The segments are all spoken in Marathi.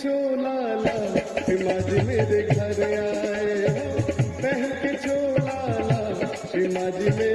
छो नाला शिमाजी में छो लाला शिमाजी मेरे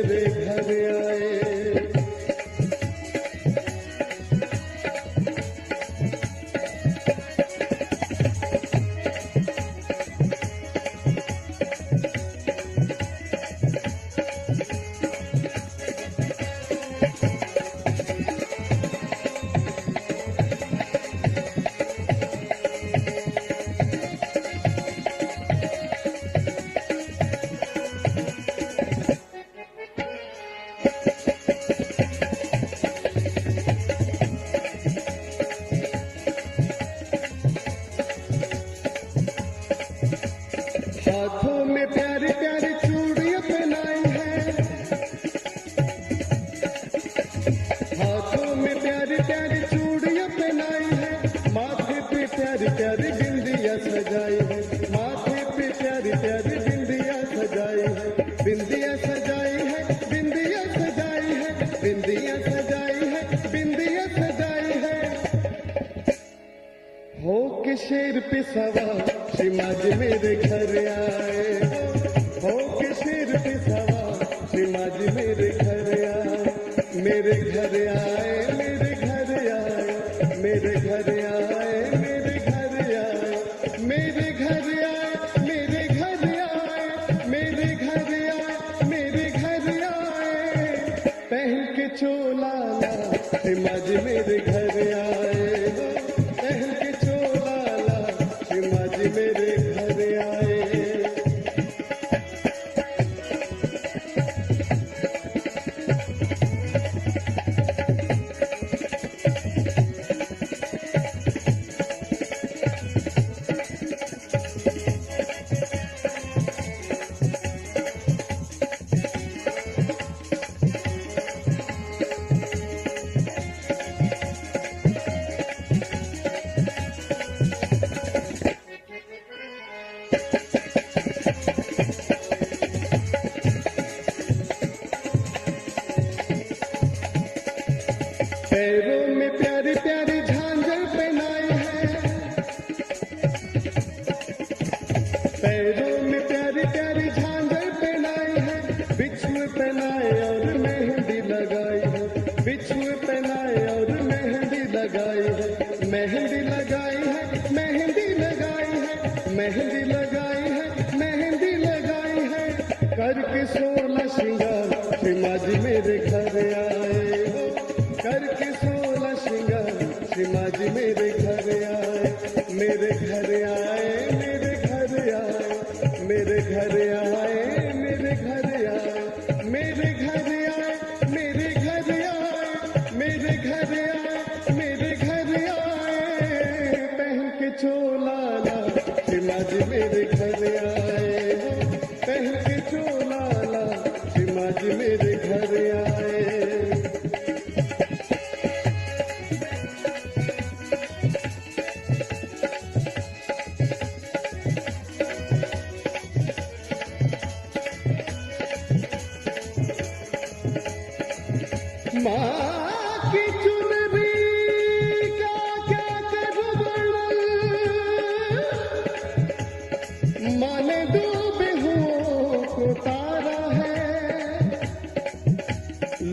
आज मेरे घर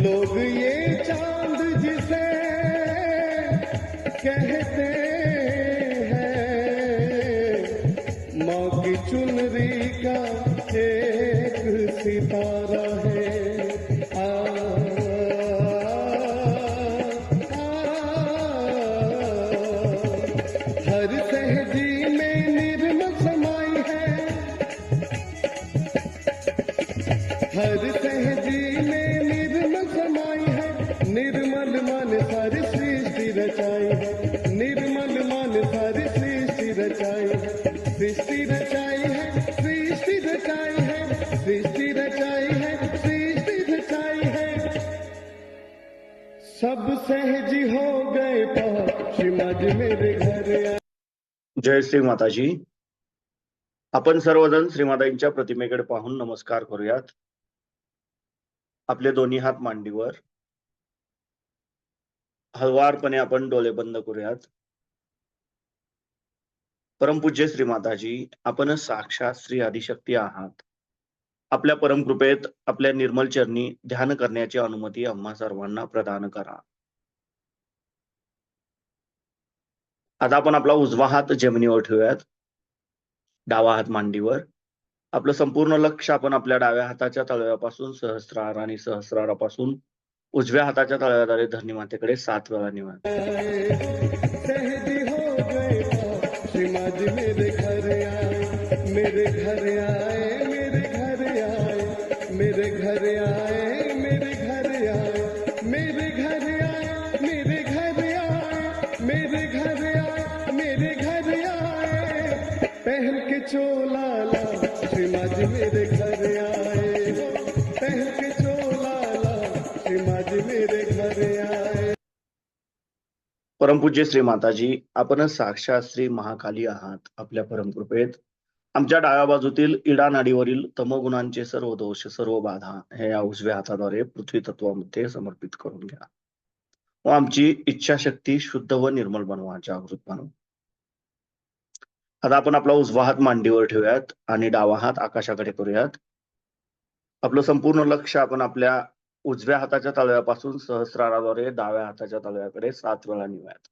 लोग ये चांद जिसे कहे सहजी हो गए मेरे घर। जय श्री माताजी. आपण सर्वजण श्रीमाताईंच्या प्रतिमेकडे पाहून नमस्कार करूयात. आपले दोन्ही हात मांडीवर. हळवारपणे आपण डोळे बंद करूयात. परमपूज्य श्रीमाताजी आपण साक्षात श्री आदिशक्ती आहात. आपल्या परमकृपेत आपल्या निर्मल चरणी ध्यान करण्याची अनुमती आम्हा सर्वांना प्रदान करा. आता आपण आपला उजवा हात जमिनीवर ठेवूयात. डावा हात मांडीवर. आपलं संपूर्ण लक्ष आपण आपल्या डाव्या हाताच्या तळव्यापासून सहस्रार आणि सहस्रारापासून उजव्या हाताच्या तळव्याद्वारे धरणी मातेकडे सात वेळा निवड. परमपूज्य श्री माताजी आपण साक्षात श्री महाकाली आहात आपल्या परमकृपेत. आमच्या डाव्या बाजूतील इडा नाडीवरील तमगुणांचे सर्व दोष सर्व बाधा हे या उजव्या हाताद्वारे पृथ्वी तत्वामध्ये समर्पित करून घ्या. व आमची इच्छाशक्ती शुद्ध व निर्मल बनवा जागृत बनवा. आता आपण आपला उजवा हात मांडीवर ठेवूयात आणि डावा हात आकाशाकडे करूयात. आपलं संपूर्ण लक्ष आपण आपल्या उजव्या हाताच्या तळव्यापासून सहस्राराद्वारे डाव्या हाताच्या तळव्याकडे सात वेळा निवूयात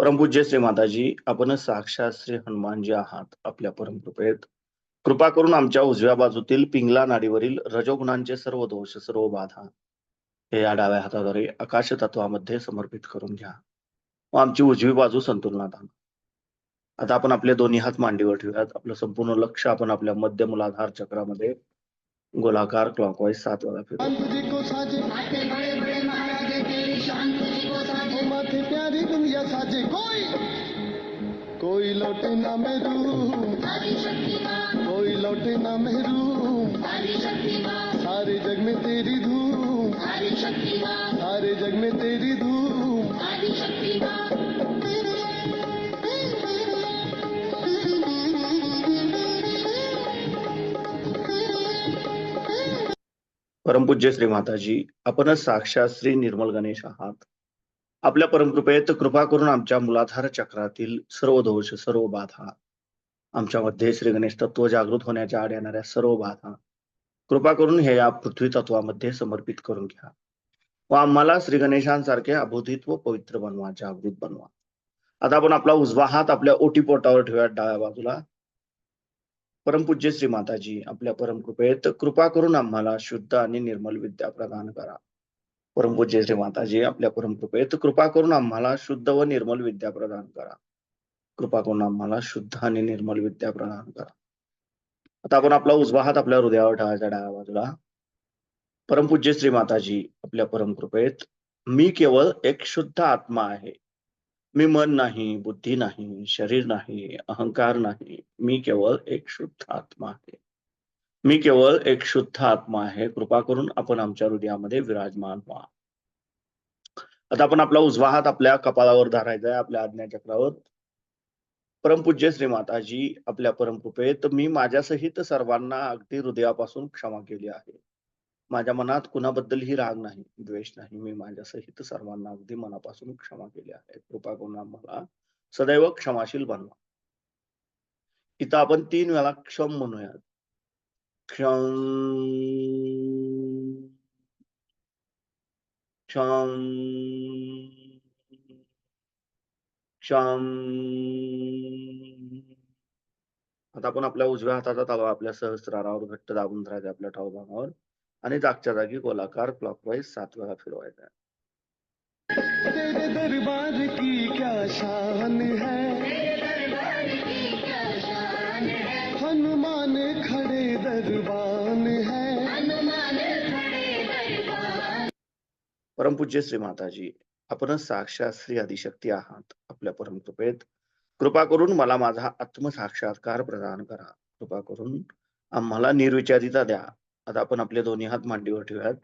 परमपूज्य श्री माताजी आपण साक्षात श्री हनुमानजी आहात आपल्या परमकृपेत. कृपा करून आमच्या उजव्या बाजूतील पिंगला नाडीवरील रजोगुणांचे सर्व दोष सर्व बाधा हे या डाव्या हाताद्वारे आकाश तत्वामध्ये समर्पित करून घ्या. व आमची उजवी बाजू संतुलनात आणा. आता आपण आपले दोन्ही हात मांडीवर ठेवूयात. आपलं संपूर्ण लक्ष आपण आपल्या मध्य मुलाधार चक्रामध्ये गोलाकार क्लॉकवाईज सात वेळा फिरू कोई लौटे ना महरूम कोई लौटे ना महरूम सारे जग में तेरी धूम। सारे जग में तेरी धूम। परमपूज्य श्री माताजी आपण साक्षात श्री निर्मल गणेश आहात। आपल्या परमकृपेत कृपा करून आमच्या मुलाधार चक्रातील सर्व दोष सर्व बाधा आमच्यामध्ये श्री गणेश तत्व जागृत होण्याच्या आड येणाऱ्या सर्व बाधा कृपा करून हे या पृथ्वी तत्वामध्ये समर्पित करून घ्या व आम्हाला श्री गणेशांसारखे अबोधित व पवित्र बनवा जागृत बनवा. आता आपण आपला उजवा हात आपल्या ओटी पोटावर ठेवूया डाव्या बाजूला. परमपूज्य श्री माताजी आपल्या परमकृपेत कृपा करून आम्हाला शुद्ध आणि निर्मल विद्या प्रदान करा. परमपूज्य श्री माताजी आपल्या परमकृपेत कृपा करून आम्हाला शुद्ध व निर्मल विद्या प्रदान करा. कृपा करून आम्हाला शुद्ध आणि निर्मल विद्या प्रदान करा. आता आपण आपला उजवा हात आपल्या हृदयावर ठेवायचा डाव्या बाजूला. परमपूज्य श्री माताजी आपल्या परमकृपेत मी केवळ एक शुद्ध आत्मा आहे. मी मन नाही बुद्धी नाही शरीर नाही अहंकार नाही. मी केवळ एक शुद्ध आत्मा आहे. मी केवळ एक शुद्ध आत्मा आहे. कृपा करून आपण आमच्या हृदयामध्ये विराजमान व्हा. आता आपण आपला उजवा हात आपल्या कपाळावर धरायचा आहे आपल्या आज्ञाचक्रावर परमपूज्य श्री माताजी आपल्या परमकृपेत मी माझ्यासहित सर्वांना अगदी हृदयापासून क्षमा केली आहे. माझ्या मनात कुणाबद्दलही राग नाही द्वेष नाही. मी माझ्यासहित सर्वांना अगदी मनापासून क्षमा केली आहे. कृपा करून आम्हाला सदैव क्षमाशील बनवा. इथं आपण तीन वेळा क्षम म्हणूयात. Chong. Chong. क्षम आता आपण आपल्या उजव्या हाताचा तळवा आपल्या सहस्रारावर घट्ट दाबून धरायचा आपल्या ठाऊभागावर आणि जागच्या जागी गोलाकार क्लॉकवाईज सात वेळा फिरवायचा परमपूज्य श्री माताजी आपणच साक्षात श्री आदिशक्ती आहात आपल्या परमकृपेत. कृपा करून मला माझा आत्मसाक्षात्कार प्रदान करा. कृपा करून आम्हाला निर्विचारिता द्या. आता आपण आपले दोन्ही हात मांडीवर ठेवूयात.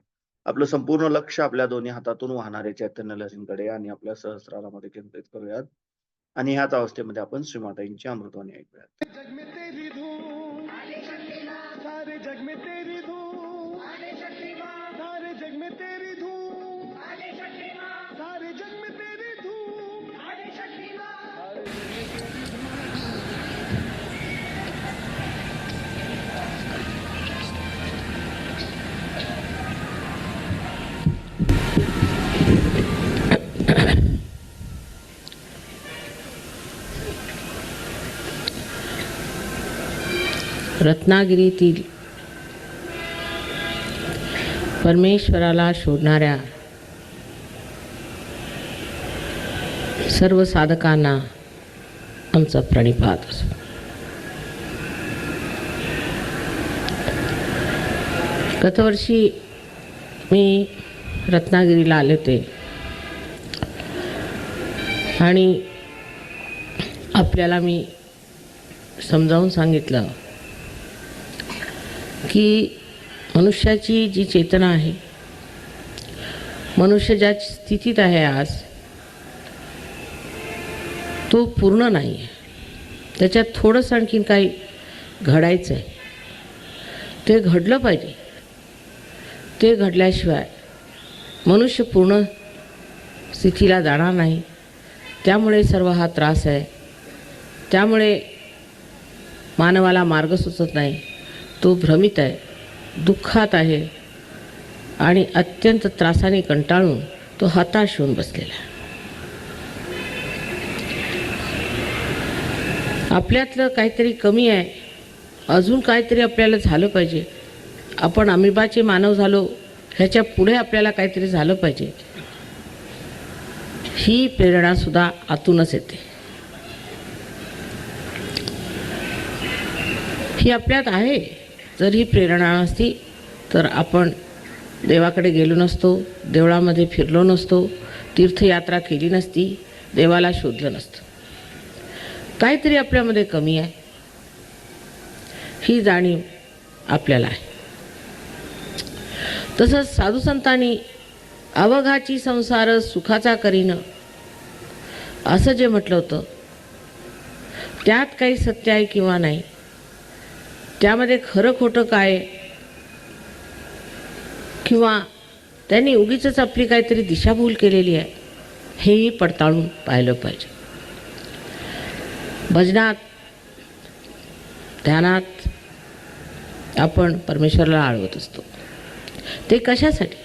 आपलं संपूर्ण लक्ष आपल्या दोन्ही हातातून वाहणारे चैतन्य लसींकडे आणि आपल्या सहस्रारामध्ये केंद्रित करूयात. आणि ह्याच अवस्थेमध्ये आपण श्रीमाताईंची अमृतवाणी ऐकूयात. रत्नागिरीतील परमेश्वराला शोधणाऱ्या सर्व साधकांना आमचा प्रणिपात असो. गतवर्षी मी रत्नागिरीला आले होते. आणि आपल्याला मी समजावून सांगितलं की मनुष्याची जी चेतना आहे मनुष्य ज्या स्थितीत आहे आज तो पूर्ण नाही आहे. त्याच्यात थोडंसं आणखीन काही घडायचं आहे ते घडलं पाहिजे. ते घडल्याशिवाय मनुष्य पूर्ण स्थितीला जाणार नाही. त्यामुळे सर्व हा त्रास आहे. त्यामुळे मानवाला मार्ग सुचत नाही. तो भ्रमित आहे दुःखात आहे आणि अत्यंत त्रासाने कंटाळून तो हताश होऊन बसलेला आहे. आपल्यातलं काहीतरी कमी आहे. अजून काहीतरी आपल्याला झालं पाहिजे. आपण अमिबाचे मानव झालो ह्याच्या पुढे आपल्याला काहीतरी झालं पाहिजे. ही प्रेरणासुद्धा आतूनच येते. ही आपल्यात आहे. जर ही प्रेरणा नसती तर आपण देवाकडे गेलो नसतो देवळामध्ये फिरलो नसतो तीर्थयात्रा केली नसती देवाला शोधलं नसतं. काहीतरी आपल्यामध्ये कमी आहे. ही जाणीव आपल्याला आहे. तसंच साधुसंतांनी अवघाची संसार सुखाचा करीन असं जे म्हटलं होतं त्यात काही सत्य आहे किंवा नाही त्यामध्ये खरं खोटं काय? किंवा त्यांनी उगीच आपली काहीतरी दिशाभूल केलेली आहे हेही पडताळून पाहिलं पाहिजे. भजनात ध्यानात आपण परमेश्वराला आळवत असतो. ते कशासाठी?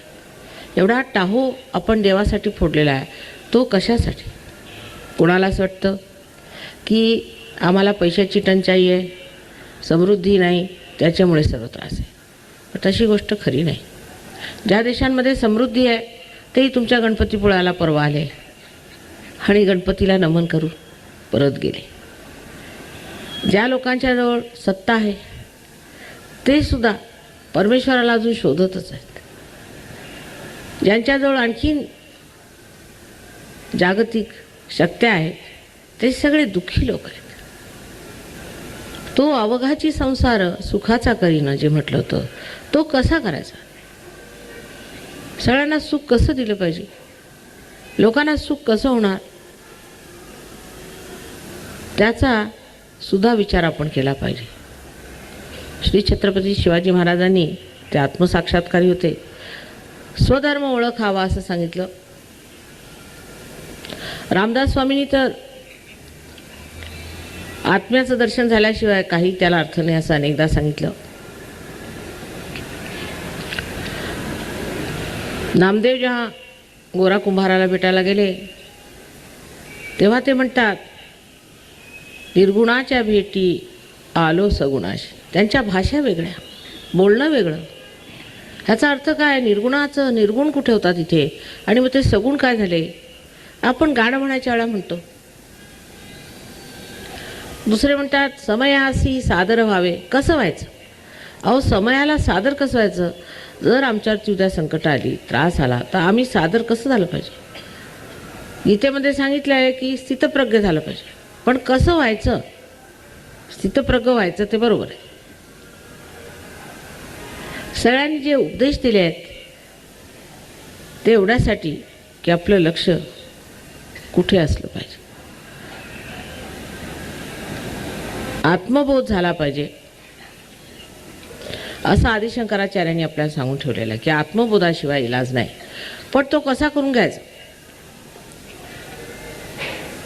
एवढा टाहो आपण देवासाठी फोडलेला आहे तो कशासाठी? कोणाला असं वाटतं की आम्हाला पैशाची टंचाई आहे? समृद्धी नाही त्याच्यामुळे सर्व त्रास आहे. पण तशी गोष्ट खरी नाही. ज्या देशांमध्ये समृद्धी आहे तेही तुमच्या गणपतीपुळ्याला परवा आले. आणि गणपतीला नमन करू परत गेले. ज्या लोकांच्याजवळ सत्ता आहे ते सुद्धा परमेश्वराला अजून शोधतच आहेत. ज्यांच्याजवळ आणखीन जागतिक शक्त्या आहेत ते सगळे दुःखी लोक आहेत. तो अवघाची संसार सुखाचा करीन जे म्हटलं होतं. तो कसा करायचा? सगळ्यांना सुख कसं दिलं पाहिजे? लोकांना सुख कसं होणार? त्याचा सुद्धा विचार आपण केला पाहिजे. श्री छत्रपती शिवाजी महाराजांनी ते आत्मसाक्षात्कारी होते. स्वधर्म ओळखावा असं सांगितलं. रामदास स्वामींनी तर आत्म्याचं दर्शन झाल्याशिवाय काही त्याला अर्थ नाही असं अनेकदा सांगितलं. नामदेव जेव्हा गोरा कुंभाराला भेटायला गेले तेव्हा ते म्हणतात निर्गुणाच्या भेटी आलो सगुणाश. त्यांच्या भाषा वेगळ्या बोलणं वेगळं. ह्याचा अर्थ काय? निर्गुणाचं निर्गुण कुठे होता तिथे आणि मग ते सगुण काय झाले? आपण गाणं म्हणायच्या वेळा म्हणतो दुसरे म्हणतात समयासी सादर व्हावे. कसं व्हायचं? अहो समयाला सादर कसं व्हायचं? जर आमच्यावरती उद्या संकट आली त्रास आला तर आम्ही सादर कसं झालं पाहिजे? गीतेमध्ये सांगितलं आहे की स्थितप्रज्ञ झालं पाहिजे. पण कसं व्हायचं? स्थितप्रज्ञ व्हायचं ते बरोबर आहे. सगळ्यांनी जे उपदेश दिले आहेत ते एवढ्यासाठी की आपलं लक्ष कुठे असलं पाहिजे? आत्मबोध झाला पाहिजे. असं आदिशंकराचार्यांनी आपल्याला सांगून ठेवलेलं आहे की आत्मबोधाशिवाय इलाज नाही. पण तो कसा करून घ्यायचा?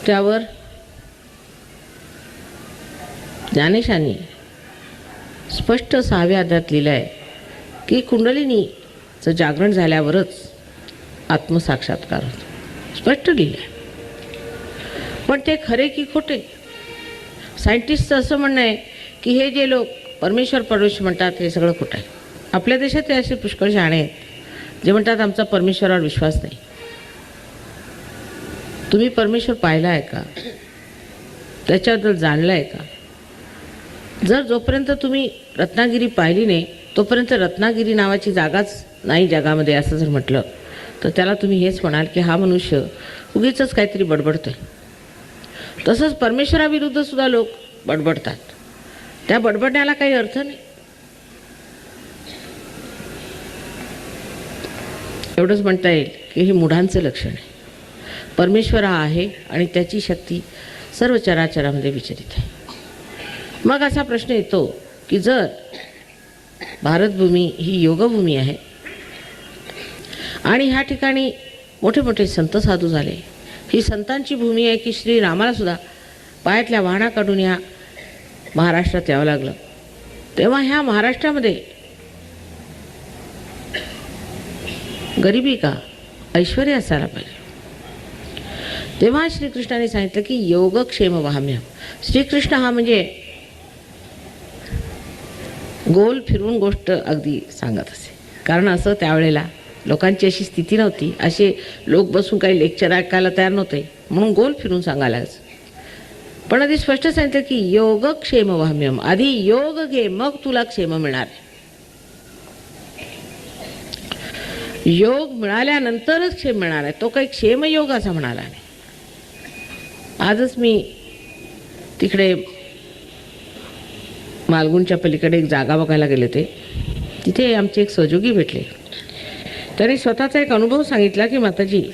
त्यावर ज्ञानेशांनी स्पष्ट सहाव्या अध्यात लिहिलं आहे की कुंडलिनीचं जागरण झाल्यावरच आत्मसाक्षात्कार होतो. स्पष्ट लिहिलं आहे पण ते खरे की खोटे? सायंटिस्टचं असं म्हणणं आहे की हे जे लोक परमेश्वर परमेश्वर म्हणतात हे सगळं खोटं आहे. आपल्या देशात असे पुष्कळ शाणे आहेत जे म्हणतात आमचा परमेश्वरावर विश्वास नाही. तुम्ही परमेश्वर पाहिला आहे का? त्याच्याबद्दल जाणलं आहे का? जर जोपर्यंत तुम्ही रत्नागिरी पाहिली नाही तोपर्यंत रत्नागिरी नावाची जागाच नाही जगामध्ये असं जर म्हटलं तर त्याला तुम्ही हेच म्हणाल की हा मनुष्य उगीच काहीतरी बडबडतो आहे तसंच परमेश्वराविरुद्ध सुद्धा लोक बडबडतात. त्या बडबडण्याला काही अर्थ नाही. एवढंच म्हणता येईल की हे मुढांचं लक्षण आहे. परमेश्वर हा आहे आणि त्याची शक्ती सर्व चराचरामध्ये विचरित आहे. मग असा प्रश्न येतो की जर भारतभूमी ही योगभूमी आहे आणि ह्या ठिकाणी मोठे मोठे संत साधू झाले ही संतांची भूमी आहे की श्री रामाला सुद्धा पायातल्या वाहना काढून या महाराष्ट्रात यावं लागलं. तेव्हा ह्या महाराष्ट्रामध्ये गरिबी का? ऐश्वर असायला पाहिजे. तेव्हा श्रीकृष्णाने सांगितलं की योगक्षेम वाहम्य श्रीकृष्ण हा म्हणजे गोल फिरून गोष्ट अगदी सांगत असे. कारण असं त्यावेळेला लोकांची अशी स्थिती नव्हती. असे लोक बसून काही लेक्चर ऐकायला तयार नव्हते. म्हणून गोल फिरून सांगायलाच. पण आधी स्पष्ट सांगितलं की योगक्षेम वाम्यम आधी योग घे मग तुला क्षेम मिळणार. योग मिळाल्यानंतरच क्षेम मिळणार आहे. तो काही क्षेमयोग असा म्हणाला नाही. आजच मी तिकडे मालगुणच्या पलीकडे एक जागा बघायला गेले होते. तिथे आमचे एक सहयोगी भेटले. त्यांनी स्वतःचा एक अनुभव सांगितला की माताजी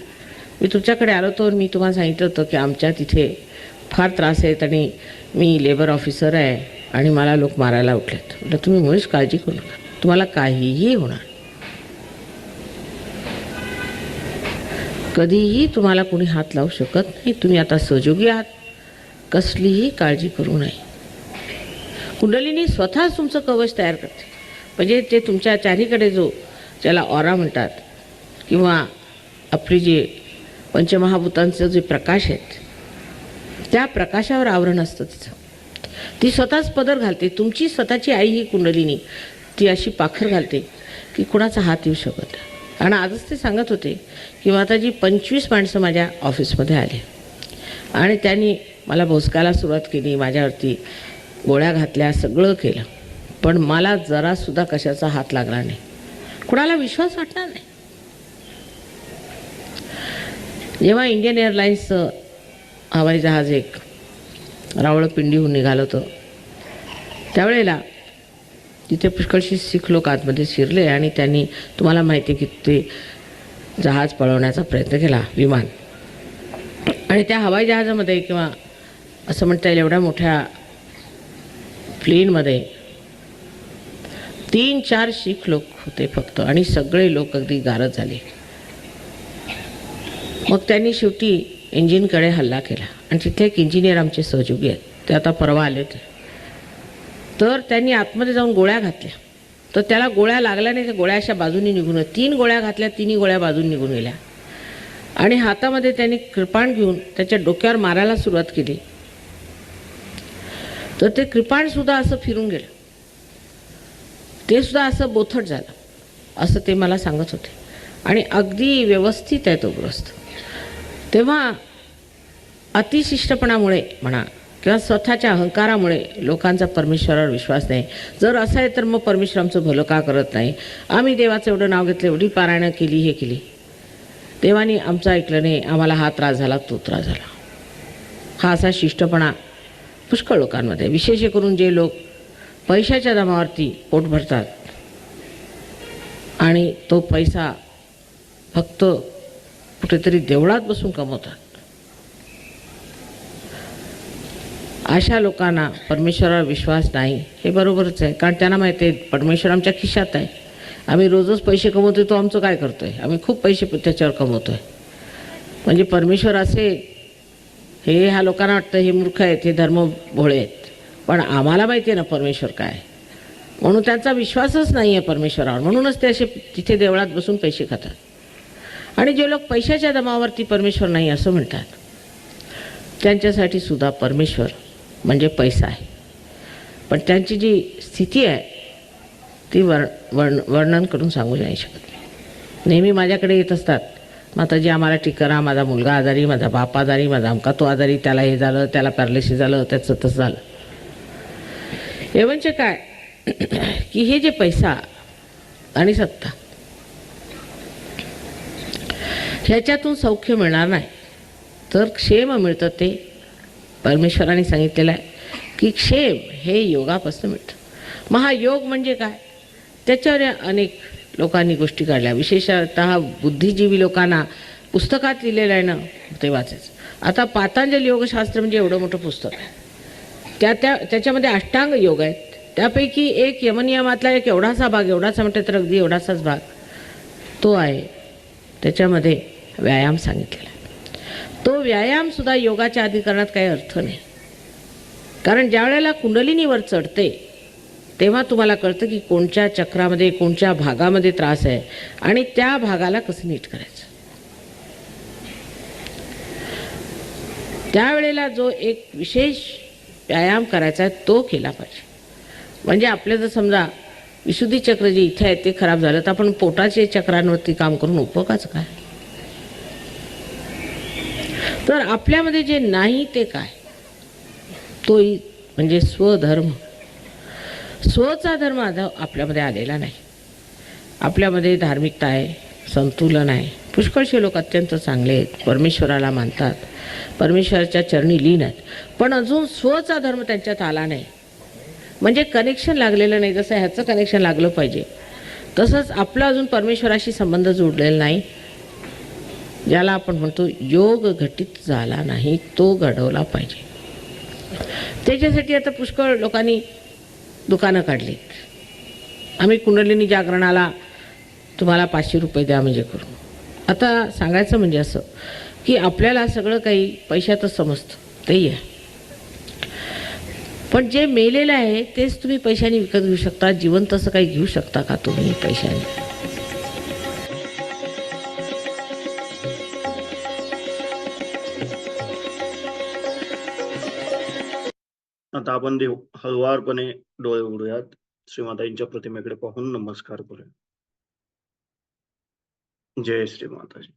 मी तुमच्याकडे आलो तर मी तुम्हाला सांगितलं होतं की आमच्या तिथे फार त्रास आहेत आणि मी लेबर ऑफिसर आहे आणि मला लोक मारायला उठलेत. म्हटलं तुम्ही मुळीच काळजी करू नका. तुम्हाला काहीही होणार. कधीही तुम्हाला कोणी हात लावू शकत नाही. तुम्ही आता सहयोगी आहात. कसलीही काळजी करू नये. कुंडलिनी स्वतःच तुमचं कवच तयार करते. म्हणजे ते तुमच्या चारीकडे जो ज्याला ऑरा म्हणतात. किंवा आपली जे पंचमहाभूतांचं जे प्रकाश आहेत त्या प्रकाशावर आवरण असतं तिचं. ती स्वतःच पदर घालते. तुमची स्वतःची आई ही कुंडलिनी. ती अशी पाखर घालते की कुणाचा हात येऊ शकत आणि आजच ते सांगत होते की माताजी पंचवीस माणसं माझ्या ऑफिसमध्ये आले. आणि त्यांनी मला भोसकायला सुरुवात केली माझ्यावरती गोळ्या घातल्या सगळं केलं. पण मला जरासुद्धा कशाचा हात लागला नाही. कुणाला विश्वास वाटणार नाही. जेव्हा इंडियन एअरलाईन्सचं हवाई जहाज एक रावळपिंडीहून निघालं होतं त्यावेळेला तिथे पुष्कळशी सिख लोक आतमध्ये शिरले आणि त्यांनी तुम्हाला माहिती आहे की ते जहाज पळवण्याचा प्रयत्न केला विमान. आणि त्या हवाई जहाजामध्ये किंवा असं म्हणता येईल एवढ्या मोठ्या प्लेनमध्ये तीन चार शीख लोक होते फक्त आणि सगळे लोक अगदी गारद झाले. मग त्यांनी शेवटी इंजिनकडे हल्ला केला आणि तिथे एक इंजिनियर आमचे सहयोगी आहेत. ते आता परवा आले होते. तर त्यांनी आतमध्ये जाऊन गोळ्या घातल्या. तर त्याला गोळ्या लागल्या नाही त्या गोळ्या अशा बाजूनी निघून तीन गोळ्या घातल्या तिन्ही गोळ्या बाजून निघून गेल्या. आणि हातामध्ये त्यांनी कृपाण घेऊन त्याच्या डोक्यावर मारायला सुरुवात केली. तर ते कृपाणसुद्धा असं फिरून गेलं. ते सुद्धा असं बोथट झालं. असं ते मला सांगत होते. आणि अगदी व्यवस्थित आहे तो गृहस्थ. तेव्हा अतिशिष्टपणामुळे म्हणा किंवा स्वतःच्या अहंकारामुळे लोकांचा परमेश्वरावर विश्वास नाही. जर असं आहे तर मग परमेश्वर आमचं भलं का करत नाही? आम्ही देवाचं एवढं नाव घेतलं एवढी पारायणं केली हे केली. देवानी आमचं ऐकलं नाही आम्हाला हा त्रास झाला तो त्रास झाला. हा असा शिष्टपणा पुष्कळ लोकांमध्ये आहे. विशेष करून जे लोक पैशाच्या दमावरती पोट भरतात. आणि तो पैसा फक्त कुठेतरी देवळात बसून कमवतात. अशा लोकांना परमेश्वरावर विश्वास नाही हे बरोबरच आहे. कारण त्यांना माहिती आहे परमेश्वर आमच्या खिशात आहे. आम्ही रोजच पैसे कमवतोय तो आमचं काय करतो आहे आम्ही खूप पैसे त्याच्यावर कमवतो आहे म्हणजे परमेश्वर असे हे ह्या लोकांना वाटतं हे मूर्ख आहेत हे धर्म भोळे आहेत. पण आम्हाला माहिती आहे ना परमेश्वर काय म्हणून त्यांचा विश्वासच नाही आहे परमेश्वरावर. म्हणूनच ते असे तिथे देवळात बसून पैसे खातात. आणि जे लोक पैशाच्या दमावरती परमेश्वर नाही असं म्हणतात त्यांच्यासाठी सुद्धा परमेश्वर म्हणजे पैसा आहे. पण त्यांची जी स्थिती आहे ती वर वर्ण वर्णन करून सांगू नाही शकत नेहमी माझ्याकडे येत असतात माताजी आम्हाला ठीक करा माझा मुलगा आजारी माझा बाप आजारी माझा अमका तो आजारी त्याला हे झालं त्याला पॅरालिसिस झालं त्याचं तसं झालं. हे म्हणजे काय? की हे जे पैसा आणि सत्ता ह्याच्यातून सौख्य मिळणार नाही. तर क्षेम मिळतं ते परमेश्वराने सांगितलेलं आहे की क्षेम हे योगापासून मिळतं. महायोग म्हणजे काय? त्याच्यावर अनेक लोकांनी गोष्टी काढल्या. विशेषतः बुद्धिजीवी लोकांना पुस्तकात लिहिलेलं आहे ना ते वाचायचं. आता पातांजली योगशास्त्र म्हणजे एवढं मोठं पुस्तक आहे. त्या त्या त्याच्यामध्ये अष्टांग योग आहेत. त्यापैकी एक यमनियमातला एक एवढासा भाग एवढासा म्हटलं तर अगदी एवढासाच भाग तो आहे. त्याच्यामध्ये व्यायाम सांगितलेला आहे. तो व्यायामसुद्धा योगाच्या अधिकरणात काही अर्थ नाही. कारण ज्या वेळेला कुंडलिनीवर चढते तेव्हा तुम्हाला कळतं की कोणत्या चक्रामध्ये कोणत्या भागामध्ये त्रास आहे आणि त्या भागाला कसं नीट करायचं. त्यावेळेला जो एक विशेष व्यायाम करायचा आहे तो केला पाहिजे. म्हणजे आपले जर समजा विशुद्धी चक्र जे इथे आहे ते खराब झालं तर आपण पोटाचे चक्रांवरती काम करून उपयोगाचं काय? तर आपल्यामध्ये जे नाही ते काय? तोही म्हणजे स्वधर्म. स्वचा धर्म आता आपल्यामध्ये आलेला नाही. आपल्यामध्ये धार्मिकता आहे संतुलन आहे. पुष्कळशे लोक अत्यंत चांगले आहेत. परमेश्वराला मानतात. परमेश्वराच्या चरणी लीन आहेत. पण अजून स्वचा धर्म त्यांच्यात आला नाही. म्हणजे कनेक्शन लागलेलं नाही. जसं ह्याचं कनेक्शन लागलं पाहिजे. तसंच आपला अजून परमेश्वराशी संबंध जोडलेला नाही. ज्याला आपण म्हणतो योग घटित झाला नाही तो घडवला पाहिजे. त्याच्यासाठी आता पुष्कळ लोकांनी दुकानं काढली आम्ही कुंडलिनी जागरणाला तुम्हाला पाचशे रुपये द्या म्हणजे करू आता सांगायचं म्हणजे असं की आपल्याला सगळं काही पैशातच समजतं तेही आहे पण जे मेलेलं आहे तेच तुम्ही पैशाने विकत घेऊ शकता जीवन तसं काही घेऊ शकता का तुम्ही पैशाने? आता आपण देव हळुवारपणे डोळे उघडूयात. श्रीमाताईंच्या प्रतिमेकडे पाहून नमस्कार करूया. जय श्री माताजी